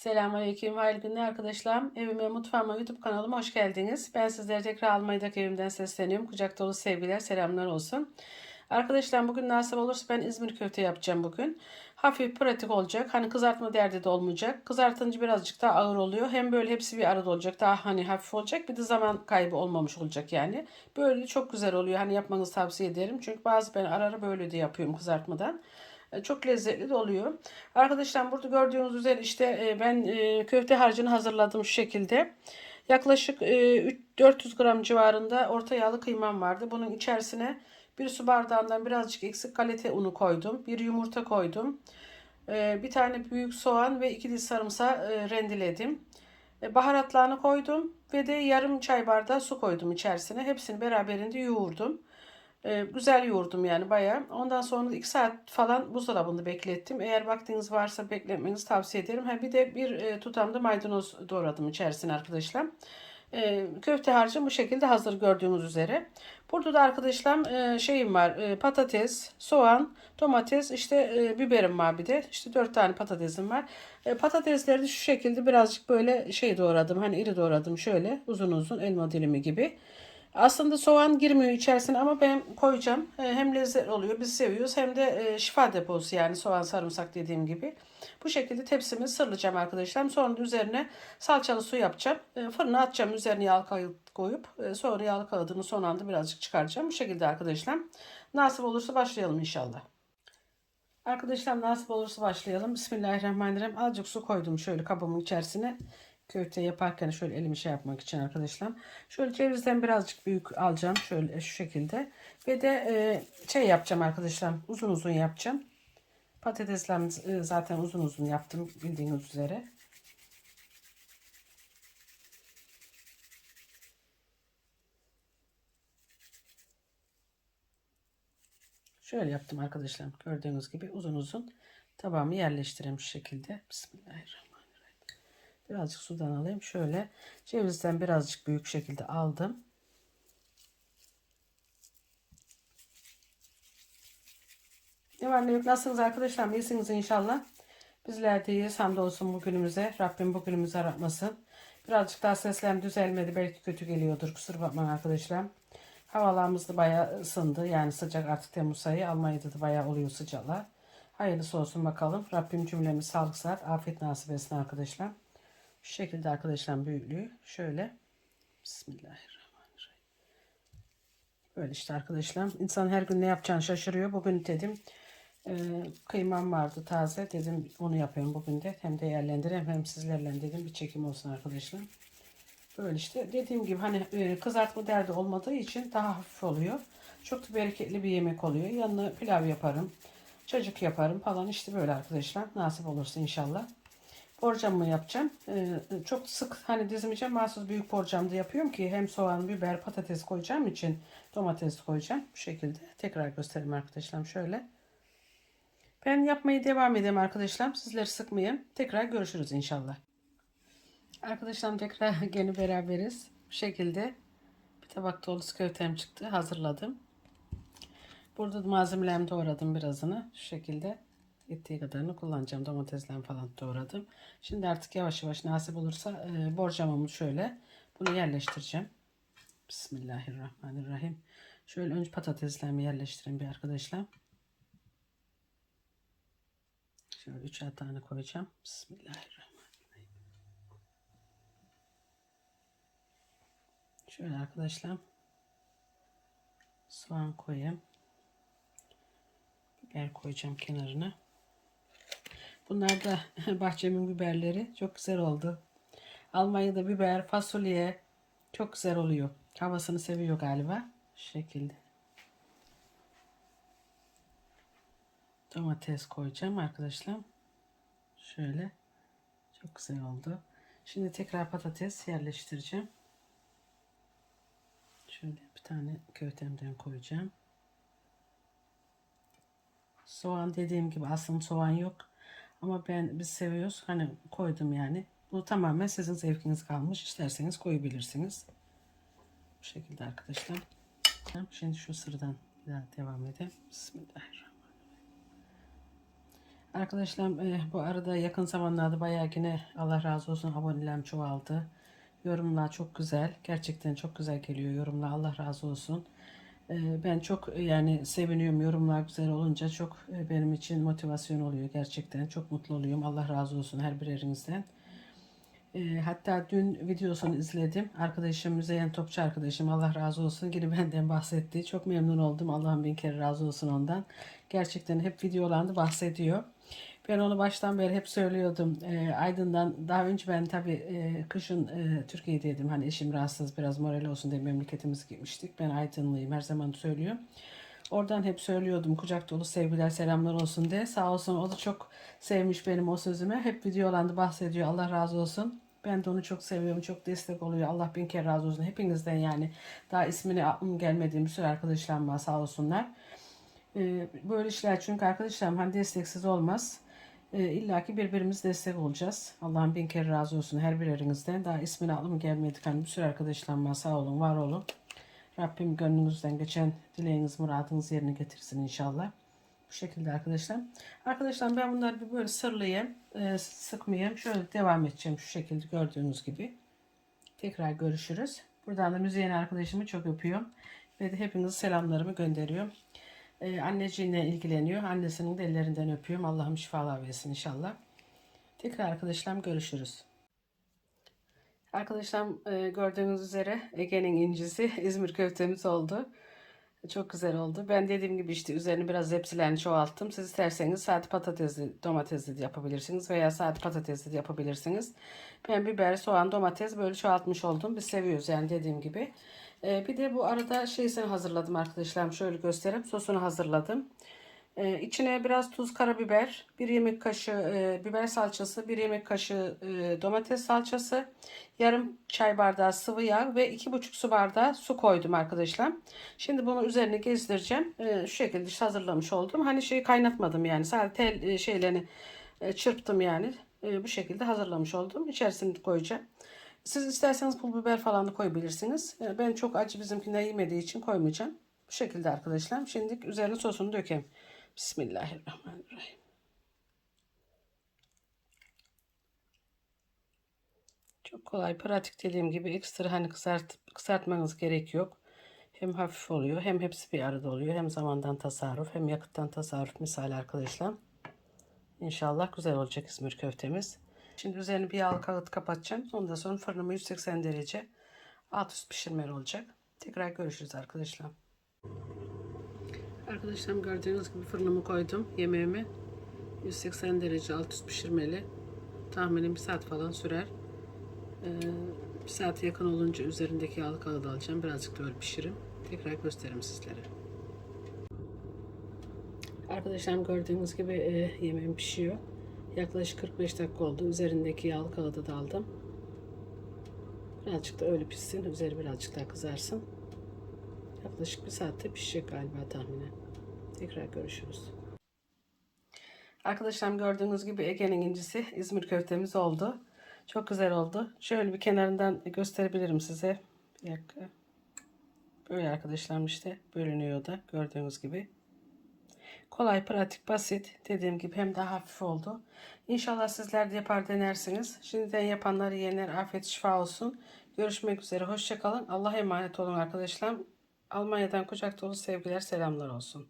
Selamünaleyküm, hayırlı günler arkadaşlar. Evime, mutfağıma, YouTube kanalıma hoş geldiniz. Ben sizlere tekrar Almanya'daki evimden sesleniyorum. Kucak dolu sevgiler, selamlar olsun. Arkadaşlar bugün nasip olursa ben İzmir köfte yapacağım bugün. Hafif pratik olacak. Hani kızartma derdi de olmayacak. Kızartınca birazcık daha ağır oluyor. Hem böyle hepsi bir arada olacak. Daha hani hafif olacak. Bir de zaman kaybı olmamış olacak yani. Böyle çok güzel oluyor. Hani yapmanızı tavsiye ederim. Çünkü bazı ben ara ara böyle de yapıyorum kızartmadan. E, Çok lezzetli de oluyor. Arkadaşlar burada gördüğünüz üzere işte e, ben e, köfte harcını hazırladım şu şekilde. Yaklaşık e, üç- 400 gram civarında orta yağlı kıymam vardı. Bunun içerisine bir su bardağından birazcık eksik kalite unu koydum. Bir yumurta koydum. Bir tane büyük soğan ve iki diş sarımsağı rendeledim. Baharatlarını koydum ve de yarım çay bardağı su koydum içerisine. Hepsini beraberinde yoğurdum. Ee, güzel yoğurdum yani bayağı. Ondan sonra 2 saat falan buzdolabında beklettim. Eğer vaktiniz varsa bekletmenizi tavsiye ederim. Ha, bir de bir e, tutam da maydanoz doğradım içerisine arkadaşlar. Ee, köfte harcım bu şekilde hazır gördüğünüz üzere. Burada da arkadaşlar e, şeyim var. e, patates, soğan, domates, işte e, biberim var bir de. İşte 4 tane patatesim var. E, patatesleri de şu şekilde birazcık böyle şey doğradım. Hani iri doğradım şöyle uzun uzun elma dilimi gibi. Aslında soğan girmiyor içerisine ama ben koyacağım. E, Hem lezzetli oluyor, biz seviyoruz. Hem de e, şifa deposu yani soğan sarımsak dediğim gibi. Bu şekilde tepsimi sırlayacağım arkadaşlar. Sonra üzerine salçalı su yapacağım. E, Fırına atacağım. Üzerine yağ kağıt koyup sonra yağ kağıdını son anda birazcık çıkaracağım. Bu şekilde arkadaşlar. Nasip olursa başlayalım inşallah. Arkadaşlar nasip olursa başlayalım. Bismillahirrahmanirrahim. Azıcık su koydum şöyle kabımın içerisine. Köfte yaparken şöyle elimi şey yapmak için arkadaşlar. Şöyle cevizden birazcık büyük alacağım. Şöyle şu şekilde. Ve de e, şey yapacağım arkadaşlar. Uzun uzun yapacağım. Patateslerimi e, zaten uzun uzun yaptım bildiğiniz üzere. Şöyle yaptım arkadaşlar. Gördüğünüz gibi uzun uzun tabağımı yerleştireyim şu şekilde. Bismillahirrahmanirrahim. Birazcık sudan alayım. Şöyle cevizden birazcık büyük şekilde aldım. Ne yok nasılsınız arkadaşlar? İyisiniz inşallah. Bizler de iyiyiz. Hamdolsun bugünümüze. Rabbim bugünümüzü aratmasın. Birazcık daha seslem düzelmedi. Belki kötü geliyordur. Kusura bakmayın arkadaşlar. Havalarımız da bayağı ısındı. Yani sıcak artık Temmuz ayı. Almanya'da da bayağı oluyor sıcaklar. Hayırlısı olsun bakalım. Rabbim cümlemiz sağlık sıhhat, afiyet nasip etsin arkadaşlar. Şu şekilde arkadaşlar büyüklüğü. Şöyle. Bismillahirrahmanirrahim. Böyle işte arkadaşlar. İnsan her gün ne yapacağını şaşırıyor. Bugün dedim e, kıymam vardı taze. Dedim onu yapayım bugün de. Hem değerlendireyim hem sizlerle dedim bir çekim olsun arkadaşlar. Böyle işte dediğim gibi hani e, kızartma derdi olmadığı için daha hafif oluyor. Çok da bereketli bir yemek oluyor. Yanına pilav yaparım. Çocuk yaparım falan işte böyle arkadaşlar. Nasip olursa inşallah. Borcamımı yapacağım. Ee, çok sık hani dizmeyeceğim. Mahsus büyük borcamda yapıyorum ki hem soğan, biber, patates koyacağım için domates koyacağım. Bu şekilde. Tekrar göstereyim arkadaşlar şöyle. Ben yapmaya devam edeyim arkadaşlar. Sizleri sıkmayayım. Tekrar görüşürüz inşallah. Arkadaşlar tekrar gene beraberiz. Bu şekilde bir tabak dolusu köftem çıktı. Hazırladım. Burada da malzemelerimi doğradım birazını. Şu şekilde ettiği kadarını kullanacağım. Domateslerimi falan doğradım. Şimdi artık yavaş yavaş nasip olursa e, borcamımı şöyle bunu yerleştireceğim. Bismillahirrahmanirrahim. Şöyle önce patateslerimi yerleştireyim bir arkadaşlar. Şöyle üçer tane koyacağım. Bismillahirrahmanirrahim. Şöyle arkadaşlar. Soğan koyayım. Biber koyacağım kenarına. Bunlar da bahçemin biberleri. Çok güzel oldu. Almanya'da biber, fasulye çok güzel oluyor. Havasını seviyor galiba. Şu şekilde. Domates koyacağım arkadaşlar. Şöyle. Çok güzel oldu. Şimdi tekrar patates yerleştireceğim. Şöyle bir tane köftemden koyacağım. Soğan dediğim gibi aslında soğan yok. Ama ben biz seviyoruz. Hani koydum yani. Bu tamamen sizin zevkiniz kalmış. İsterseniz koyabilirsiniz. Bu şekilde arkadaşlar. Şimdi şu sıradan devam edelim. Bismillahirrahmanirrahim. Arkadaşlar e, bu arada yakın zamanlarda bayağı yine Allah razı olsun abonelerim çoğaldı. Yorumlar çok güzel. Gerçekten çok güzel geliyor yorumlar. Allah razı olsun. E, ben çok e, yani seviniyorum yorumlar güzel olunca çok e, benim için motivasyon oluyor gerçekten. Çok mutlu oluyorum. Allah razı olsun her birinizden. E, hatta dün videosunu izledim. Arkadaşım Müzeyyen Topçu arkadaşım Allah razı olsun. Yine benden bahsetti. Çok memnun oldum. Allah'ım bin kere razı olsun ondan. Gerçekten hep videolarında bahsediyor. Ben onu baştan beri hep söylüyordum. E, Aydın'dan daha önce ben tabii e, kışın e, Türkiye'deydim. Hani eşim rahatsız biraz moral olsun diye memleketimiz gitmiştik. Ben Aydınlıyım her zaman söylüyorum. Oradan hep söylüyordum kucak dolu sevgiler selamlar olsun diye. Sağ olsun o da çok sevmiş benim o sözümü. Hep videolarında bahsediyor Allah razı olsun. Ben de onu çok seviyorum. Çok destek oluyor. Allah bin kere razı olsun. Hepinizden yani. Daha ismini aklım gelmediğim bir sürü arkadaşlarım var sağ olsunlar. Ee, böyle işler çünkü arkadaşlarım hani desteksiz olmaz. Ee, İlla ki birbirimiz destek olacağız. Allah'ın bin kere razı olsun her birinizden. Daha ismini aklım gelmedik. Hani bir sürü arkadaşlarım var sağ olun var olun. Rabbim gönlünüzden geçen dileğiniz, muradınız yerine getirsin inşallah. Bu şekilde arkadaşlar. Arkadaşlar ben bunları bir böyle sırlayayım. E, sıkmayayım. Şöyle devam edeceğim şu şekilde gördüğünüz gibi. Tekrar görüşürüz. Buradan da müziğin arkadaşımı çok öpüyorum. Ve de hepinize selamlarımı gönderiyorum. E, anneciğinle ilgileniyor. Annesinin de ellerinden öpüyorum. Allah'ım şifalar versin inşallah. Tekrar arkadaşlar görüşürüz. Arkadaşlar e, gördüğünüz üzere Ege'nin incisi İzmir köftemiz oldu. Çok güzel oldu. Ben dediğim gibi işte üzerine biraz zepsilerini çoğalttım. Siz isterseniz sade patatesli, domatesli de yapabilirsiniz veya sade patatesli de yapabilirsiniz. Ben biber, soğan, domates böyle çoğaltmış oldum. Biz seviyoruz yani dediğim gibi. Ee, bir de bu arada şeysini hazırladım arkadaşlar. Şöyle göstereyim. Sosunu hazırladım. Ee, içine biraz tuz, karabiber, bir yemek kaşığı e, biber salçası, bir yemek kaşığı e, domates salçası, yarım çay bardağı sıvı yağ ve iki buçuk su bardağı su koydum arkadaşlar. Şimdi bunu üzerine gezdireceğim. E, şu şekilde hazırlamış oldum. Hani şeyi kaynatmadım yani. Sadece tel e, şeylerini e, çırptım yani. E, bu şekilde hazırlamış oldum. İçerisine koyacağım. Siz isterseniz pul biber falan da koyabilirsiniz. E, ben çok acı bizimkinden yemediği için koymayacağım. Bu şekilde arkadaşlar. Şimdi üzerine sosunu dökeyim. Bismillahirrahmanirrahim. Çok kolay, pratik dediğim gibi ekstra hani kısart, kısaltmanız gerek yok. Hem hafif oluyor, hem hepsi bir arada oluyor. Hem zamandan tasarruf, hem yakıttan tasarruf misali arkadaşlar. İnşallah güzel olacak İzmir köftemiz. Şimdi üzerini bir yağlı kağıt kapatacağım. Ondan sonra fırınımı 180 derece alt üst pişirmeli olacak. Tekrar görüşürüz arkadaşlar. Arkadaşlar gördüğünüz gibi fırınımı koydum yemeğimi. 180 derece alt üst pişirmeli. Tahminim bir saat falan sürer. Ee, bir saat yakın olunca üzerindeki yağlı kağıdı alacağım. Birazcık da öyle pişirim. Tekrar gösteririm sizlere. Arkadaşlar gördüğünüz gibi e, yemeğim pişiyor. Yaklaşık 45 dakika oldu. Üzerindeki yağlı kağıdı da aldım. Birazcık da öyle pişsin. Üzeri birazcık daha kızarsın. Yaklaşık bir saatte pişecek galiba tahminen. Tekrar görüşürüz. Arkadaşlar gördüğünüz gibi Ege'nin incisi İzmir köftemiz oldu. Çok güzel oldu. Şöyle bir kenarından gösterebilirim size. Bir dakika. Böyle arkadaşlar işte bölünüyor da gördüğünüz gibi. Kolay, pratik, basit. Dediğim gibi hem de hafif oldu. İnşallah sizler de yapar denersiniz. Şimdiden yapanları yiyenler afiyet şifa olsun. Görüşmek üzere. Hoşçakalın. Allah'a emanet olun arkadaşlar. Almanya'dan kucak dolu sevgiler, selamlar olsun.